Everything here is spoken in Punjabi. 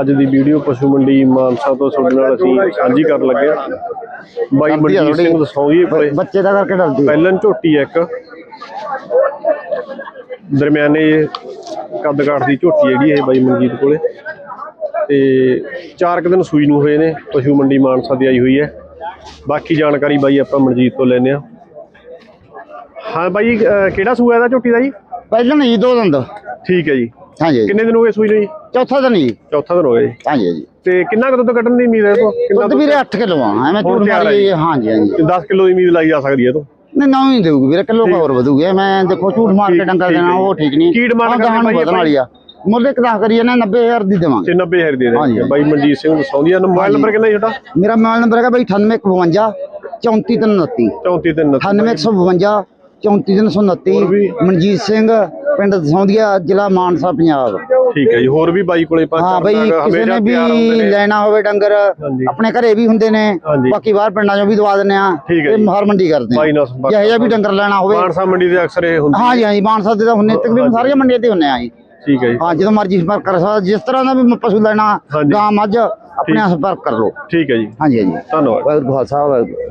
ਅੱਜ ਦੀ ਵੀਡੀਓ ਪਸ਼ੂ ਮੰਡੀ ਮਾਨਸਾ ਤੋਂ ਤੁਹਾਡੇ ਨਾਲ ਅਸੀਂ ਸਾਂਝੀ ਕਰਨ ਲੱਗੇ ਹਾਂ। ਬਾਈ ਮਨਜੀਤ ਸਿੰਘ ਦਸੌਂਗੀ ਕੋਲੇ ਬੱਚੇ ਦਾ ਕਰਕੇ ਡਰਦੀ ਪਹਿਲਾਂ ਝੋਟੀ ਹੈ ਇੱਕ। ਦਰਮਿਆਨੇ ਕੱਦ ਕਾਠ ਦੀ ਝੋਟੀ ਹੈਗੀ ਇਹ ਬਾਈ ਮਨਜੀਤ ਕੋਲੇ। ਤੇ ਚਾਰ ਕੁ ਦਿਨ ਸੂਈ ਨੂੰ ਹੋਏ ਨੇ ਪਸ਼ੂ ਮੰਡੀ ਮਾਨਸਾ ਦੀ ਆਈ ਹੋਈ ਹੈ। ਬਾਕੀ ਜਾਣਕਾਰੀ ਬਾਈ ਆਪਾਂ ਮਨਜੀਤ ਤੋਂ ਲੈਨੇ ਆ ਹਾਂ ਬਾਈ ਅਹ ਕਿਹੜਾ ਸੂਆ ਇਹਦਾ ਝੋਟੀ ਦਾ ਜੀ? ਪਹਿਲਾਂ ਨਹੀਂ ਦੋ ਦੰਦ ਠੀਕ ਹੈ ਜੀ। ਹਾਂਜੀ। ਕਿੰਨੇ ਦਿਨ ਹੋ ਗਏ ਸੂਈ ਨੂੰ ਜੀ ਚੌਥਾ ਦਿਨ ਜੀ। ਚੌਥਾ ਦਿਨ ਹੋ ਗਿਆ ਜੀ। ਹਾਂਜੀ ਜੀ ਤੇ ਕਿੰਨਾ ਕੁ ਦੁੱਧ ਕੱਢਣ ਦੀ ਉਮੀਦ ਹੈ ਤੋਂ ਕਿੰਨਾ ਦੁੱਧ ਵੀਰੇ 8 ਕਿਲੋ ਆ ਐਵੇਂ ਝੂਠ ਹੈ ਮਾਰੀ। ਹਾਂਜੀ ਹਾਂਜੀ। 10 ਕਿਲੋ ਦੀ ਉਮੀਦ ਲਾਈ ਜਾ ਸਕਦੀ ਹੈ ਤੋਂ ਨਹੀਂ ਨਾ ਹੀ ਦੇਊਗੀ ਵੀਰੇ ਕਿਲੋ ਹੋਰ ਵਧੂਗੀ। ਮੈਂ ਦੇਖੋ ਝੂਠ ਮਾਰ ਕੇ ਠੀਕ ਦੇਣਾ ਹੈ ਉਹ ਠੀਕ ਨਹੀਂ। ਕੀ ਗਾਹਾਂ ਨੂੰ ਬਾਈ ਵਧਣ ਵਾਲੀ ਆ। ਮੁੱਲ ਇੱਕ ਦਸ ਕਰੀਏ ਨਾ 90000 ਦੀ ਦੇਵਾਂਗੇ। ਤੇ 90000 ਦੇ ਹਾਂਜੀ, ਦੇ ਹਾਂਜੀ। ਬਾਈ ਮਨਜੀਤ ਸਿੰਘ ਦਸੌਂਦੀਆ ਮੋਬਾਈਲ ਨੰਬਰ ਕਿੰਨਾ ਜੀ ਤੁਹਾਡਾ? ਮੇਰਾ ਮੋਬਾਈਲ ਨੰਬਰ ਹੈਗਾ ਬਾਈ 9852 34329 34 ਤਿੰਨ 9852 34329 ਹੋਰ ਵੀ? ਮਨਜੀਤ ਸਿੰਘ ਪਿੰਡ ਦਸੌਂਦੀਆ ਜ਼ਿਲ੍ਹਾ ਮਾਨਸਾ ਪੰਜਾਬ। ਠੀਕ ਹੈ ਜੀ ਹੋਰ ਵੀ ਬਾਈ ਕੋਲੇ ਪੰਜ ਹਾਂ ਬਈ ਕਿਸੇ ਨੇ ਹੁੰਦੇ ਵੀ। ਲੈਣਾ ਹੋਵੇ ਡੰਗਰ। ਆਪਣੇ ਘਰੇ ਵੀ ਹੁੰਦੇ ਨੇ। ਬਾਕੀ ਬਾਹਰ ਪਿੰਡਾਂ 'ਚੋਂ ਵੀ ਦਵਾ ਦਿੰਦੇ ਆ ਹੈ ਤੇ ਜੀ। ਹਰ ਮੰਡੀ ਕਰਦੇ ਆ ਜਿਹੋ ਜਿਹਾ ਵੀ ਡੰਗਰ ਲੈਣਾ ਹੋਵੇ। ਮਾਨਸਾ ਮੰਡੀ ਦੇ ਅਕਸਰ ਇਹ ਹੁੰਦੀ ਹਾਂਜੀ ਹਾਂਜੀ ਮਾਨਸਾ ਦੇ ਤਾਂ ਹੁੰਨੇ ਤਕਰੀਬਨ ਸਾਰੀਆਂ ਮੰਡੀਆਂ ਤੇ ਹੁੰਨੇ ਆ ਜੀ ਠੀਕ ਹੈ ਜੀ। ਹਾਂ ਜਦੋਂ ਮਰਜ਼ੀ ਸੰਪਰਕ ਕਰ ਸਕਦਾ ਜਿਸ ਤਰ੍ਹਾਂ ਦਾ ਵੀ ਪਸ਼ੂ ਲੈਣਾ। ਗਾਂ ਮੱਝ ਆਪਣੇ ਸੰਪਰਕ ਕਰ ਲਓ। ਠੀਕ ਹੈ ਜੀ। ਹਾਂਜੀ ਹਾਂਜੀ। ਧੰਨਵਾਦ। ਵਾਹਿਗੁਰੂ ਵਾਹਿਗੁਰੂ